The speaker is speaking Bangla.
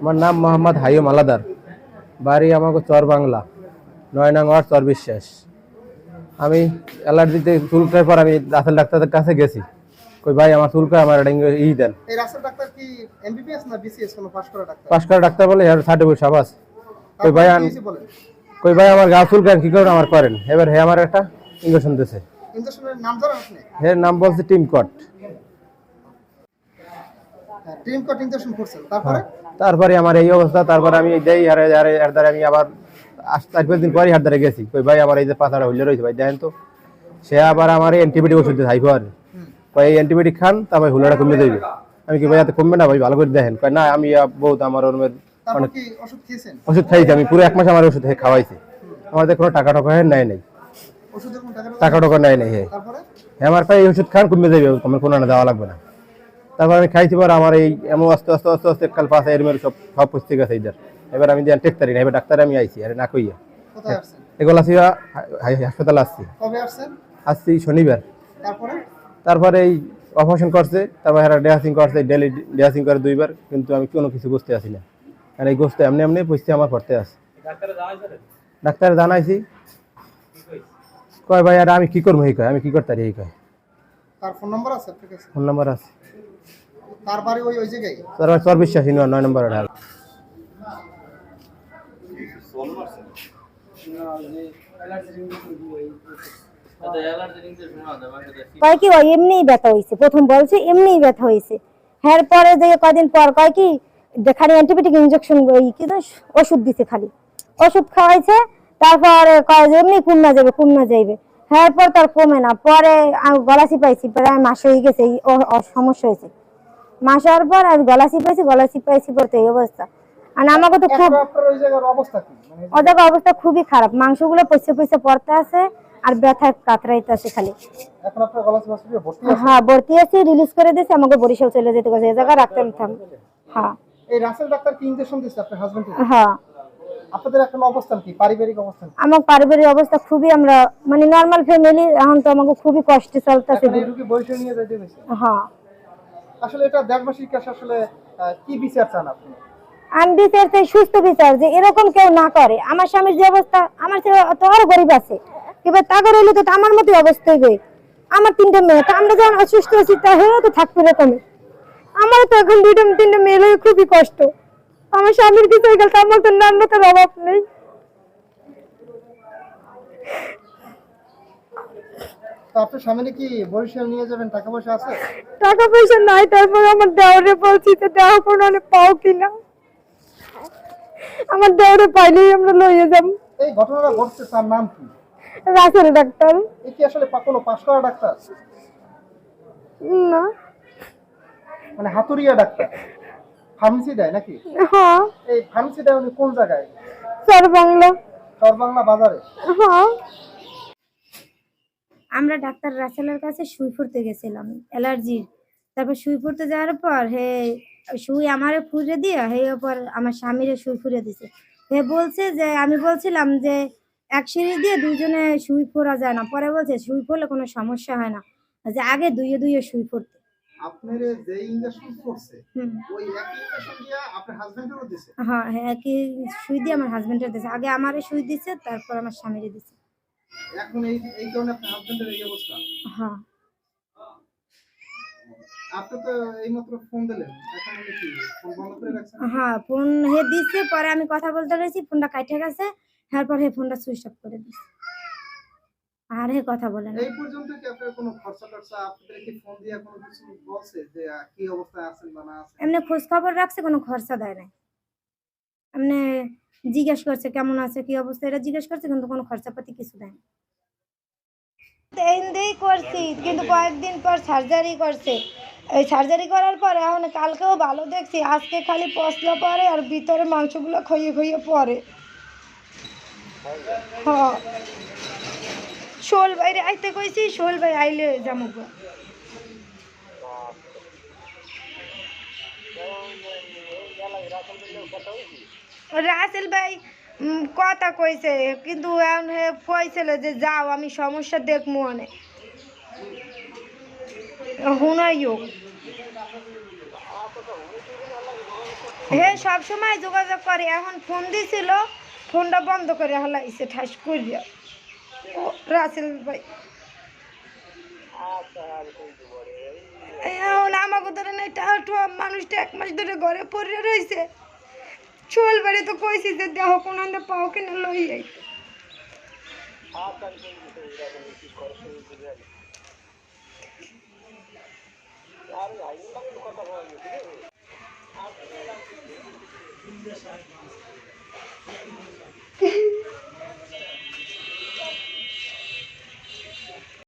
আমার নাম মোহাম্মদ হাইম আলাদার। বাড়ি আমাকে চর বাংলা নয় নং ওয়ার্ড চর বিশ্বাস। আমি অ্যালার্জিতে চুলকার পর আমি রাসেল ডাক্তারের কাছে গেছি। কই ভাই আমার চুলকায় আমার একটা ইং- দেন। এই রাসেল ডাক্তার কি এমবিবিএস না বিসিএস কোনো পাস করা ডাক্তার? পাশ করা ডাক্তার বলে এর সার্টিফিকেট সাবাস। কই ভাই কই ভাই আমার গা চুলকায় কি করে আমার করেন? এবার হে আমার একটা ইঞ্জেকশন দিছে। ইঞ্জেকশনের নাম জানেন আপনি। এর নাম বলছে টিম কট করছেন তারপরে? তারপরে আমার এই অবস্থা তারপরে আমি দেই আর আর এর দ্বারা আমি আবার আজ চার পাঁচ দিন পরে হাত দ্বারা গেছি। কই ভাই আমার এই যে পাতাটা হইলে রয়েছে ভাই দেখেন তো। সে আবার আমার অ্যান্টিবায়োটিক ওষুধ দিতে হাইপার কই এই অ্যান্টিবায়োটিক খান তারপর হুলাটা কমে যাবে আমি কি ভাই এত কমবে না ভাই ভালো করে দেখেন। কই না আমি বহুত আমার ওর মধ্যে তারপর কি ওষুধ খেয়েছেন? ওষুধ খাইছি আমি পুরো এক মাস আমার ওষুধ খাওয়াইছি। আমাদের কোনো টাকা টাকা নেয় নাই। টাকা টাকা নেয় নাই তারপরে? হ্যাঁ, আমার এই ওষুধ খান কমে যাবে আমার কোনো না দেওয়া লাগবে না। তারপর আমি খাইছি পর আমার এই এমন আস্তে আস্তে আস্তে আস্তে কাল পাশে এর মেরে সব সব পুষতে গেছে ইধার এবার আমি দিয়ে টেকতারি না এবার ডাক্তার আমি আইছি আরে না কইয়া। এগুলো আসি হাসপাতালে আসছি। আসছি শনিবার। তারপরে? তারপরে এই অপারেশন করছে তারপর এরা ডেহাসিং করছে ডেলি ডেহাসিং করে দুইবার কিন্তু আমি কোনো কিছু বুঝতে আসি না। আর এই গোস্তে এমনি এমনি বুঝতে আমার পড়তে আছে। ডাক্তার জানাইছি কয় ভাই আর আমি কি করব এই কয় আমি কি করতে পারি এই কয়। তার ফোন নম্বর আছে ফোন নাম্বার আছে। তার বাড়ি ওই ওই জায়গায়? তারপর চর বিশ্বাসী নয় নয় নম্বর ঢাল কয় কি ওই এমনিই ব্যথা হয়েছে প্রথম বলছে এমনিই ব্যথা হয়েছে হ্যাঁ পরে যে কদিন পর কয় কি খালি অ্যান্টিবায়োটিক ইনজেকশন ওই কি ওষুধ দিছে খালি। ওষুধ খাওয়াইছে তারপরে কয় যে এমনি কুমনা যাবে কুমনা যাইবে। হ্যাঁ পর তার কমে না। পরে আমি গলা চিপাইছি প্রায় মাস হয়ে গেছে সমস্যা হয়েছে। মাস হওয়ার পর আমি গলা চিপাইছি গলা চিপাইছি পড়তে এই অবস্থা। আর আমাকে তো খুব অবস্থা মানে ওদের অবস্থা খুবই খারাপ। মাংসগুলো পয়সা পয়সা পড়তে আছে আর ব্যথায় কাতরাইতে আছে খালি। হ্যাঁ ভর্তি আছি রিলিজ করে দিয়েছে আমাকে বরিশাল চলে যেতে গেছে এই জায়গা রাখতে থাম। হ্যাঁ। এই রাসেল ডাক্তার কি ইঞ্জেকশন দিচ্ছে আপনার হাজবেন্ডকে হ্যাঁ। আপনাদের এখন অবস্থান কি? পারিবারিক অবস্থান আমার পারিবারিক অবস্থা খুবই আমরা মানে নর্মাল ফ্যামিলি এখন তো আমাকে খুবই কষ্টে চলতেছে। নিয়ে যাইতে হ্যাঁ। আসলে এটা দেশবাসীর কাছে আসলে কি বিচার চান আপনি? আমি বিচার সুস্থ বিচার, যে এরকম কেউ না করে। আমার স্বামীর যে আমার গরিব আছে। রইলে তো আমার আমার মেয়ে, তো আমরা অসুস্থ তো এখন দুইটা খুবই কষ্ট। আমার স্বামীর গেল আমার তো অভাব নেই। আপনার স্বামীকে কি বরিশাল নিয়ে যাবেন? টাকা পয়সা আছে? টাকা পয়সা নাই তারপর আমার দেওয়ারে বলছি যে দেওয়া কোনো পাও কিনা। আমার দেওয়ারে পাইলেই আমরা লইয়ে যাব। এই ঘটনাটা ঘটছে তার নাম কি? রাসেল ডাক্তার। এ কি আসলে পা- কোনো পাশ করা ডাক্তার? না। মানে হাতুরিয়া ডাক্তার? ফার্মেসি দেয় নাকি? হ্যাঁ। এই ফার্মেসি দেয় উনি কোন জায়গায়? স্যার বাংলা সরবাংলা বাজারে? হ্যাঁ। আমরা ডাক্তার রাসেলের কাছে সুই ফুরতে গেছিলাম অ্যালার্জির। তারপর সুই ফুরতে যাওয়ার পর হে সুই আমারে ফুরে দিয়ে হে ওপর আমার স্বামীরে সুই ফুরে দিছে। হে বলছে যে আমি বলছিলাম যে এক সিঁড়ি দিয়ে দুজনে সুই ফোরা যায় না। পরে বলছে সুই ফুরলে কোনো সমস্যা হয় না। যে আগে দুইয়ে দুইয়ে সুই ফুরতে। আপনার যে ইঞ্জেকশন করছে ওই একই ইঞ্জেকশন দিয়া আপনার হাজবেন্ডেরও দিছে? হ্যাঁ হ্যাঁ কি সুই দিয়ে আমার হাজবেন্ডের দিছে। আগে আমারে সুই দিছে তারপর আমার স্বামীরে দিছে। এখন এই এই কারণে আপনার হাজবেন্ডের এই অবস্থা? হ্যাঁ। আপনি তো এইমাত্র ফোন দিলেন। এখন কি ফোন বন্ধ করে রাখছেন? হ্যাঁ ফোন হে পরে আমি কথা বলতে গেছি ফোনটা কাটে গেছে তারপর হে ফোনটা সুইচ অফ করে দিচ্ছে আর হে কথা বলে এই পর্যন্ত কি আপনার কোনো খরচা টরচা আপনাদের কি ফোন দিয়ে কোনো কিছু বলছে যে কি অবস্থায় আছেন বা না আছেন? এমনি খোঁজ খবর রাখছে কোনো খরচা দেয় নাই। এমনি জিজ্ঞেস করছে, কেমন আছে? কি অবস্থা? এটা জিজ্ঞেস করছে, কিন্তু কোনো খরচাপাতি কিছু দেয় না। দিয়েই করছি, কিন্তু কয়েকদিন পর সার্জারি করছে। এই সার্জারি করার পর এখন কালকেও ভালো দেখছি, আজকে খালি পশলা পরে আর ভিতরে মাংসগুলো খইয়ে খইয়ে পড়ে হ্যাঁ শোল বাইরে আইতে কইছি, শোল ভাই আইলে জামুক রাসেল ভাই কথা কইছে, কিন্তু এখন কইছিল যে যাও, আমি সমস্যা দেখব অনেক হুনাইও হে সব সময় যোগাযোগ করে, এখন ফোন দিছিল, ফোনটা বন্ধ করে হালাইছে, ঠাস করিয়া রাসেল ভাই। এখন আমাকে ধরে না এটা মানুষটা এক মাস ধরে ঘরে পড়ে রয়েছে। চল তো কইছি যে দেহ কোন পাও কিনা লই যাইতে